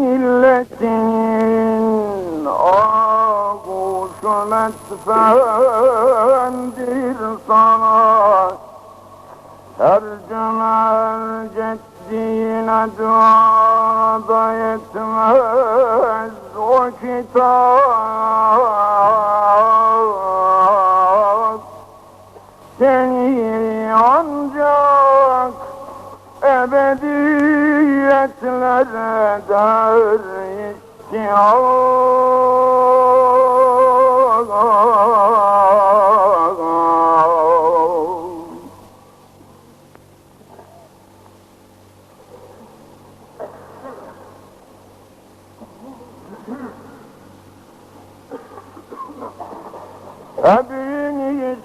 Milletin ağuşu metfendir sana Tercümer ceddine duada yetmez o kitap. Seni ancak ebediyetlere der isyan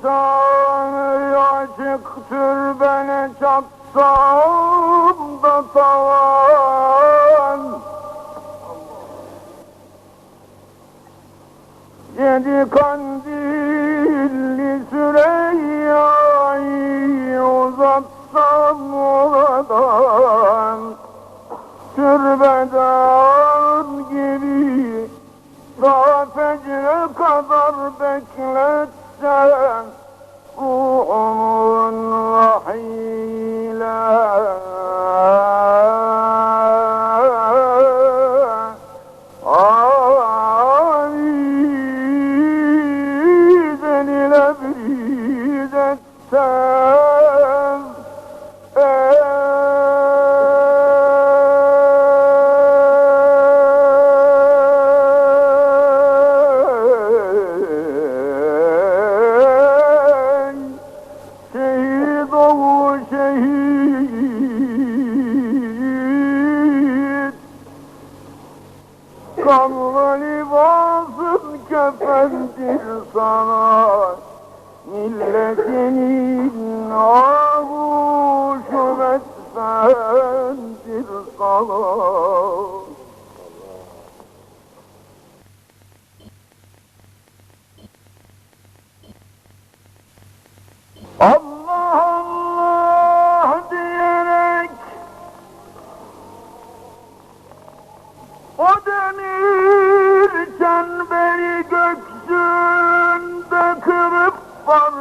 İnsanı açık türbene çatsam da tavan. Yedi kandilli Süreyya'yı uzatsam oradan Türbeden gibi daha fecre kadar bekletsen şehit. Kanlı libasın kefendir sana. Milletinin ağuşu metfendir sana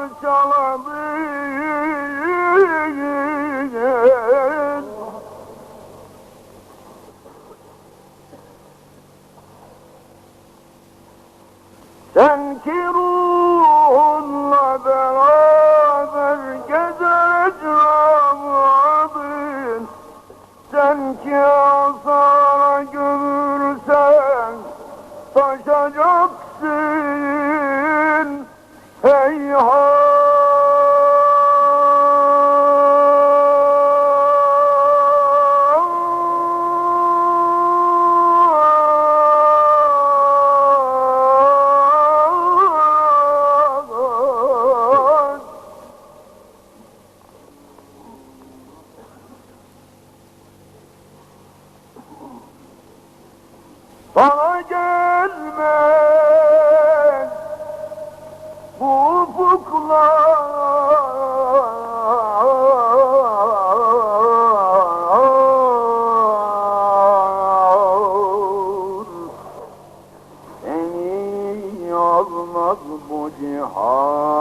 parçaladın. Sen ki ruhunla ufuklar Seni yazmaz bu cihaz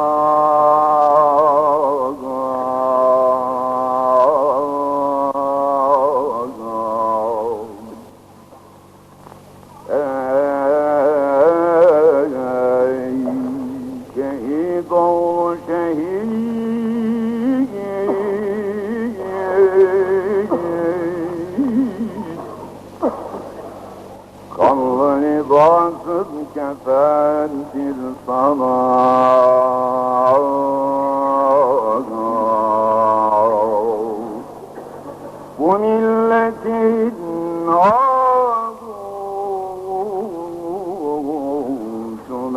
doğru Kanlı libasın kefendir sana. Bu milletin ağzı şu